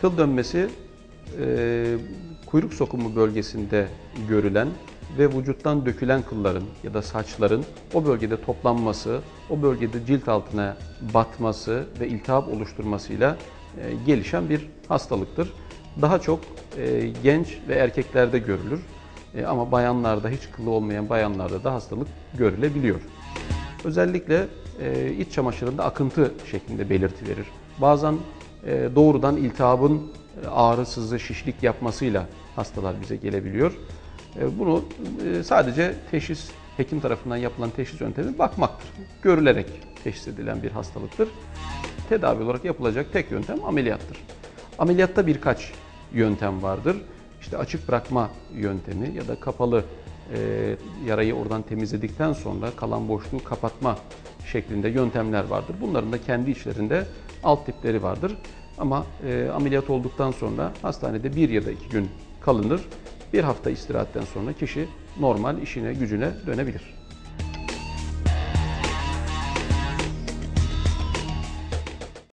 Kıl dönmesi e, kuyruk sokumu bölgesinde görülen ve vücuttan dökülen kılların ya da saçların o bölgede toplanması, o bölgede cilt altına batması ve iltihap oluşturmasıyla e, gelişen bir hastalıktır. Daha çok e, genç ve erkeklerde görülür. E, ama bayanlarda hiç kılı olmayan bayanlarda da hastalık görülebiliyor. Özellikle e, iç çamaşırında akıntı şeklinde belirti verir. Bazen doğrudan iltihabın e, ağrı, sızı, şişlik yapmasıyla hastalar bize gelebiliyor. E, bunu e, sadece teşhis, hekim tarafından yapılan teşhis yöntemi bakmaktır. Görülerek teşhis edilen bir hastalıktır. Tedavi olarak yapılacak tek yöntem ameliyattır. Ameliyatta birkaç yöntem vardır. İşte açık bırakma yöntemi ya da kapalı e, yarayı oradan temizledikten sonra kalan boşluğu kapatma şeklinde yöntemler vardır. Bunların da kendi içlerinde alt tipleri vardır. Ama e, ameliyat olduktan sonra hastanede bir ya da iki gün kalınır. Bir hafta istirahatten sonra kişi normal işine, gücüne dönebilir.